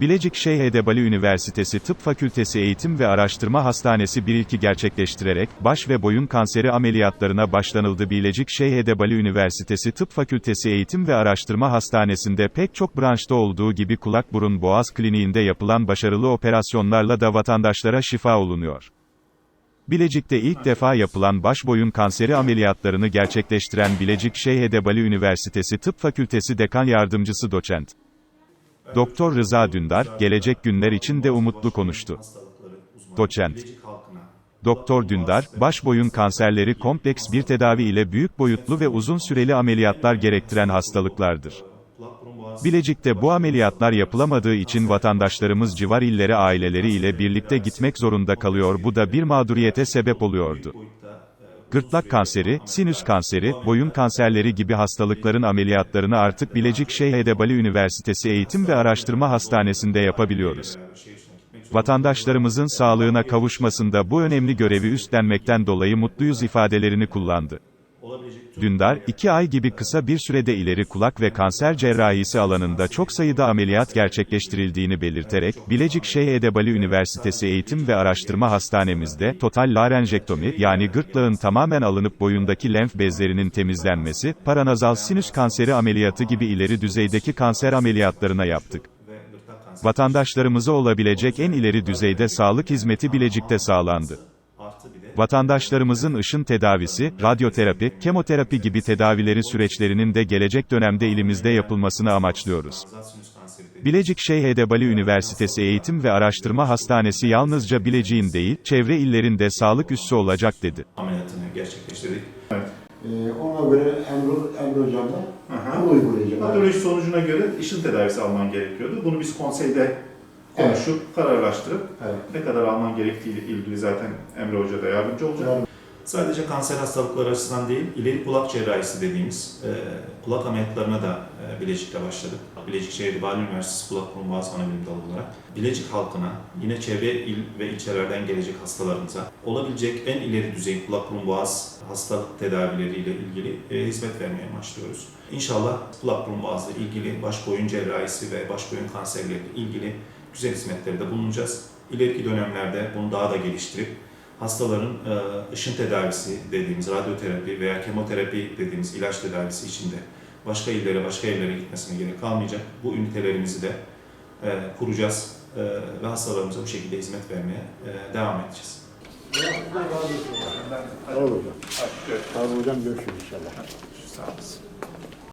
Bilecik Şeyh Edebali Üniversitesi Tıp Fakültesi Eğitim ve Araştırma Hastanesi bir ilki gerçekleştirerek, baş ve boyun kanseri ameliyatlarına başlanıldı. Bilecik Şeyh Edebali Üniversitesi Tıp Fakültesi Eğitim ve Araştırma Hastanesi'nde pek çok branşta olduğu gibi kulak burun boğaz kliniğinde yapılan başarılı operasyonlarla da vatandaşlara şifa olunuyor. Bilecik'te ilk defa yapılan baş boyun kanseri ameliyatlarını gerçekleştiren Bilecik Şeyh Edebali Üniversitesi Tıp Fakültesi Dekan Yardımcısı Doçent Doktor Rıza Dündar, gelecek günler için de umutlu konuştu. Doçent. Doktor Dündar, baş boyun kanserleri kompleks bir tedavi ile büyük boyutlu ve uzun süreli ameliyatlar gerektiren hastalıklardır. Bilecik'te bu ameliyatlar yapılamadığı için vatandaşlarımız civar illere aileleri ile birlikte gitmek zorunda kalıyor bu da bir mağduriyete sebep oluyordu. Gırtlak kanseri, sinüs kanseri, boyun kanserleri gibi hastalıkların ameliyatlarını artık Bilecik Şeyh Edebali Üniversitesi Eğitim ve Araştırma Hastanesi'nde yapabiliyoruz. Vatandaşlarımızın sağlığına kavuşmasında bu önemli görevi üstlenmekten dolayı mutluyuz ifadelerini kullandı. Dündar, iki ay gibi kısa bir sürede ileri kulak ve kanser cerrahisi alanında çok sayıda ameliyat gerçekleştirildiğini belirterek, Bilecik Şeyh Edebali Üniversitesi Eğitim ve Araştırma Hastanemizde, total larenjektomi, yani gırtlağın tamamen alınıp boyundaki lenf bezlerinin temizlenmesi, paranazal sinüs kanseri ameliyatı gibi ileri düzeydeki kanser ameliyatlarına yaptık. Vatandaşlarımıza olabilecek en ileri düzeyde sağlık hizmeti Bilecik'te sağlandı. Vatandaşlarımızın ışın tedavisi, radyoterapi, kemoterapi gibi tedavileri süreçlerinin de gelecek dönemde ilimizde yapılmasını amaçlıyoruz. Bilecik Şeyh Edebali Üniversitesi Eğitim ve Araştırma Hastanesi yalnızca Bilecik'in değil, çevre illerinde sağlık üssü olacak dedi. ameliyatını gerçekleştirdik. Ee, ona göre Emre, Emre Hocam da uygulayacak. Patoloji sonucuna göre ışın tedavisi alman gerekiyordu. Bunu biz konseyde konuşup, kararlaştırıp Evet. ne kadar alman gerektiği ile ilgili zaten Emre Hoca da yardımcı olacak. Yani Sadece kanser hastalıkları açısından değil, ileri kulak cerrahisi dediğimiz e, kulak ameliyatlarına da e, Bilecik'te başladık. Bilecik Şehir Edebali Üniversitesi Kulak Burun Boğaz Anabilim Dalı olarak Bilecik halkına, yine çevre il ve ilçelerden gelecek hastalarımıza olabilecek en ileri düzey kulak burun boğaz hastalık tedavileriyle ilgili e, hizmet vermeye amaçlıyoruz. İnşallah kulak burun boğazla ilgili baş boyun cerrahisi ve baş boyun kanserleriyle ilgili güzel hizmetlerde bulunacağız. İleriki dönemlerde bunu daha da geliştirip hastaların e, ışın tedavisi dediğimiz radyoterapi veya kemoterapi dediğimiz ilaç tedavisi içinde başka illere, başka yerlere gitmesine gerek kalmayacak. Bu ünitelerimizi de e, kuracağız e, ve hastalarımıza bu şekilde hizmet vermeye devam edeceğiz. Sağ ol hocam. Ol hocam görüşürüz inşallah. Sağ olasın.